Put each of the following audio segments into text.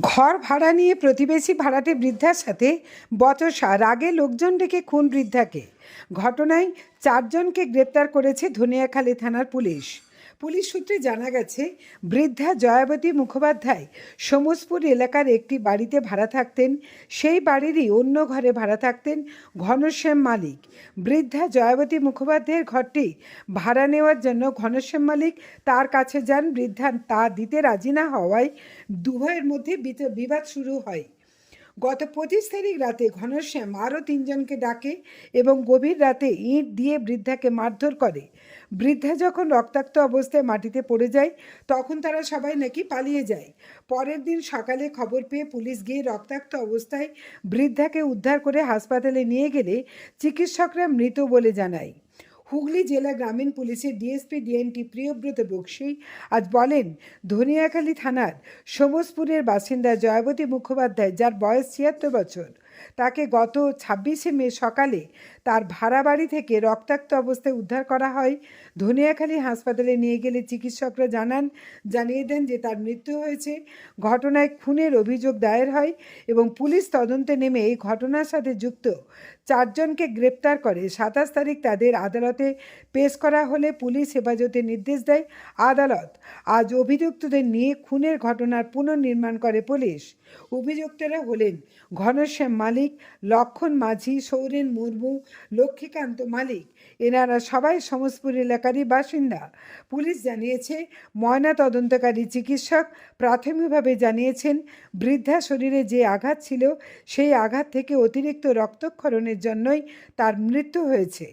ঘর ভাড়া নিয়ে প্রতিবেশী ভাড়াটে বৃদ্ধার সাথে বচসা, রাগে লোকজন ডেকে খুন বৃদ্ধাকে। ঘটনায় চারজনকে গ্রেপ্তার করেছে ধনিয়াখালী থানার পুলিশ। পুলিশ সূত্রে জানা গেছে, বৃদ্ধা জয়াবতী মুখোপাধ্যায় সমসপুর এলাকার একটি বাড়িতে ভাড়া থাকতেন। সেই বাড়িরই অন্য ঘরে ভাড়া থাকতেন ঘনশ্যাম মালিক। বৃদ্ধা জয়াবতী মুখোপাধ্যায়ের ঘরটি ভাড়া নেওয়ার জন্য ঘনশ্যাম মালিক তার কাছে যান। বৃদ্ধা তা দিতে রাজি না হওয়ায় দুভয়ের মধ্যে বিবাদ শুরু হয়। গত পঁচিশ তারিখ রাতে ঘনশ্যাম আরও তিনজনকে ডাকে এবং গভীর রাতে ইঁট দিয়ে বৃদ্ধাকে মারধর করে। বৃদ্ধা যখন রক্তাক্ত অবস্থায় মাটিতে পড়ে যায়, তখন তারা সবাই নাকি পালিয়ে যায়। পরের দিন সকালে খবর পেয়ে পুলিশ গিয়ে রক্তাক্ত অবস্থায় বৃদ্ধাকে উদ্ধার করে হাসপাতালে নিয়ে গেলে চিকিৎসকরা মৃত বলে জানায়। হুগলি জেলা গ্রামীণ পুলিশের ডিএসপি ডিএনটি প্রিয়ব্রত বক্সি আজ বলেন, ধনিয়াখালী থানার সমসপুরের বাসিন্দা জয়াবতী মুখোপাধ্যায়, যার বয়স ছিয়াত্তর বছর তাকে গত ছাব্বিশে মে সকালে তার ভাড়া বাড়ি থেকে রক্তাক্ত অবস্থায় উদ্ধার করা হয়। ধনিয়াখালী হাসপাতালে নিয়ে গেলে চিকিৎসকরা জানান, জানিয়ে দেন যে তার মৃত্যু হয়েছে। ঘটনায় খুনের অভিযোগ দায়ের হয় এবং পুলিশ তদন্তে নেমে এই ঘটনার সাথে যুক্ত চারজনকে গ্রেপ্তার করে। সাতাশ তারিখ তাদের আদালতে পেশ করা হলে পুলিশ হেফাজতে নির্দেশ দেয়, আদালত আজ অভিযুক্তদের নিয়ে খুনের ঘটনার পুনর্নির্মাণ করে পুলিশ। অভিযুক্তরা হলেন ঘনশ্যাম মালিক, লক্ষণ মাঝি, সৌরেন মুর্মু, লক্ষ্মীকান্ত মালিক। এনারা সবাই সমসপুর এলাকারই বাসিন্দা। পুলিশ জানিয়েছে, ময়না তদন্তকারী চিকিৎসক প্রাথমিকভাবে জানিয়েছেন, বৃদ্ধা শরীরে যে আঘাত ছিল, সেই আঘাত থেকে অতিরিক্ত রক্তক্ষরণের জন্যই তার মৃত্যু হয়েছে।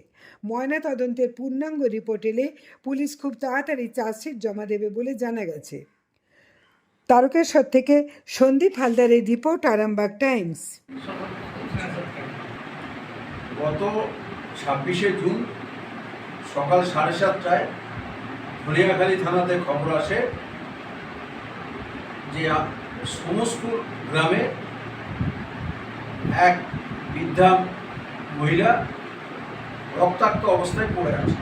ময়না তদন্তের পূর্ণাঙ্গ রিপোর্ট এলে পুলিশ খুব তাড়াতাড়ি চার্জশিট জমা দেবে বলে জানা গেছে। তারকেশ্বর থেকে সন্দীপ হালদারের রিপোর্ট, আরামবাগ টাইমস। গত ছাব্বিশে জুন সকাল সাড়ে সাতটায় ধনিয়াখালী থানাতে খবর আসে যে সমসপুর গ্রামে এক বৃদ্ধা মহিলা রক্তাক্ত অবস্থায় পড়ে আছে।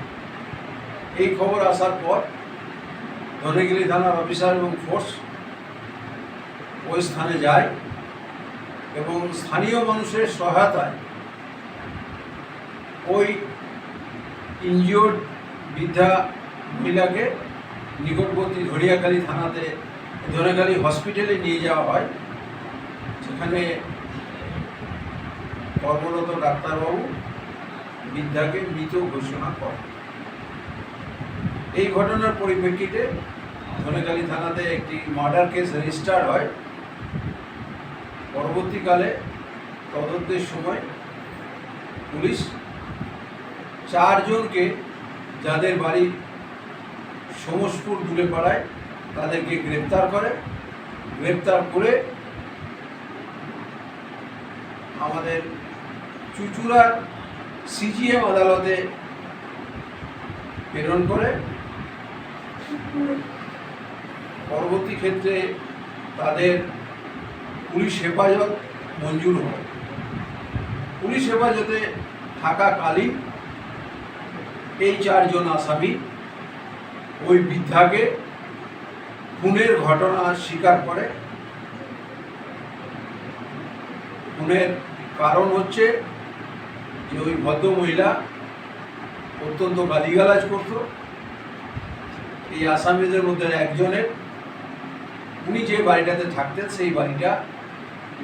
এই খবর আসার পর ধনেগিরি থানার অফিসার এবং ফোর্স ওই স্থানে যায় এবং স্থানীয় মানুষের সহায়তায় ওই ইনজিওর্ড বৃদ্ধা মহিলাকে নিকটবর্তী ধরিয়াখালী থানাতে ধরিয়াখালী হসপিটালে নিয়ে যাওয়া হয়। সেখানে কর্মরত ডাক্তারবাবু বৃদ্ধাকে মৃত ঘোষণা করেন। এই ঘটনার পরিপ্রেক্ষিতে ধনেখালী থানাতে একটি মার্ডার কেস রেজিস্টার হয়। পরবর্তীকালে তদন্তের সময় পুলিশ চারজনকে যাদের বাড়ি সমসপুর দূরে পাড়ায়, তাদেরকে গ্রেপ্তার করে। গ্রেপ্তার করে আমাদের চুচুড়ার সিজিএম আদালতে প্রেরণ করে। পরবর্তী ক্ষেত্রে তাদের পুলিশ হেফাজত মঞ্জুর হয়। পুলিশ হেফাজতে থাকাকালীন এই চারজন আসামি ওই বৃদ্ধাকে খুনের ঘটনা স্বীকার করে। খুনের কারণ হচ্ছে যে ওই ভদ্র মহিলা অত্যন্ত গালিগালাজ করত। এই আসামিদের মধ্যে একজনের, উনি যে বাড়িটাতে থাকতেন সেই বাড়িটা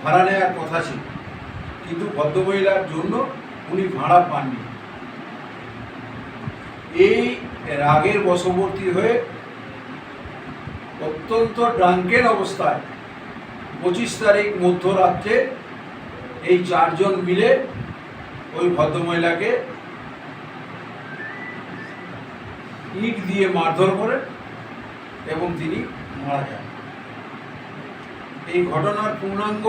ভাড়া নেওয়ার কথা ছিল। কিন্তু ভদ্রমহিলার জন্য উনি ভাড়া পাননি। এই রাগের বশবর্তী হয়ে অত্যন্ত ড্রাঙ্কের অবস্থায় পঁচিশ তারিখ মধ্যরাত্রে এই চারজন মিলে ওই ভদ্রমহিলাকে ইট দিয়ে মারধর করে এবং তিনি মারা যান। এই ঘটনার পূর্ণাঙ্গ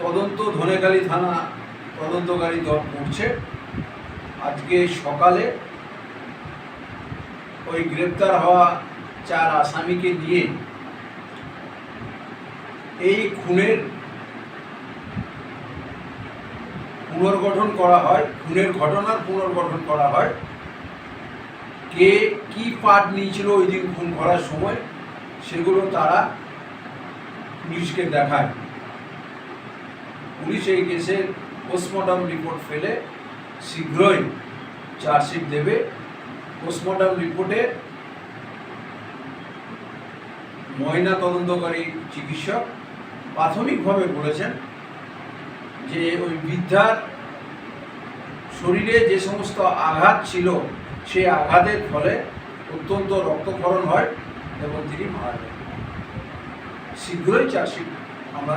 তদন্ত ধনেখালী থানা তদন্তকারী দল করছে। আজকে সকালে ওই গ্রেপ্তার হওয়া চার আসামিকে নিয়ে এই খুনের পুনর্গঠন করা হয়, খুনের ঘটনার পুনর্গঠন করা হয়। কে কি পার্ট নিয়েছিল ওই দিন খুন করার সময়, সেগুলো তারা পুলিশকে দেখায়। পুলিশ এই কেসের পোস্টমর্টম রিপোর্ট ফেলে শীঘ্রই চার্জশিট দেবে। পোস্টমর্টম রিপোর্টে ময়না তদন্তকারী চিকিৎসক প্রাথমিকভাবে বলেছেন যে ওই বৃদ্ধার শরীরে যে সমস্ত আঘাত ছিল, সেই আঘাতের ফলে অত্যন্ত রক্তক্ষরণ হয় এবং তিনি মারা যান। শীঘ্রই চার্জশিট আমরা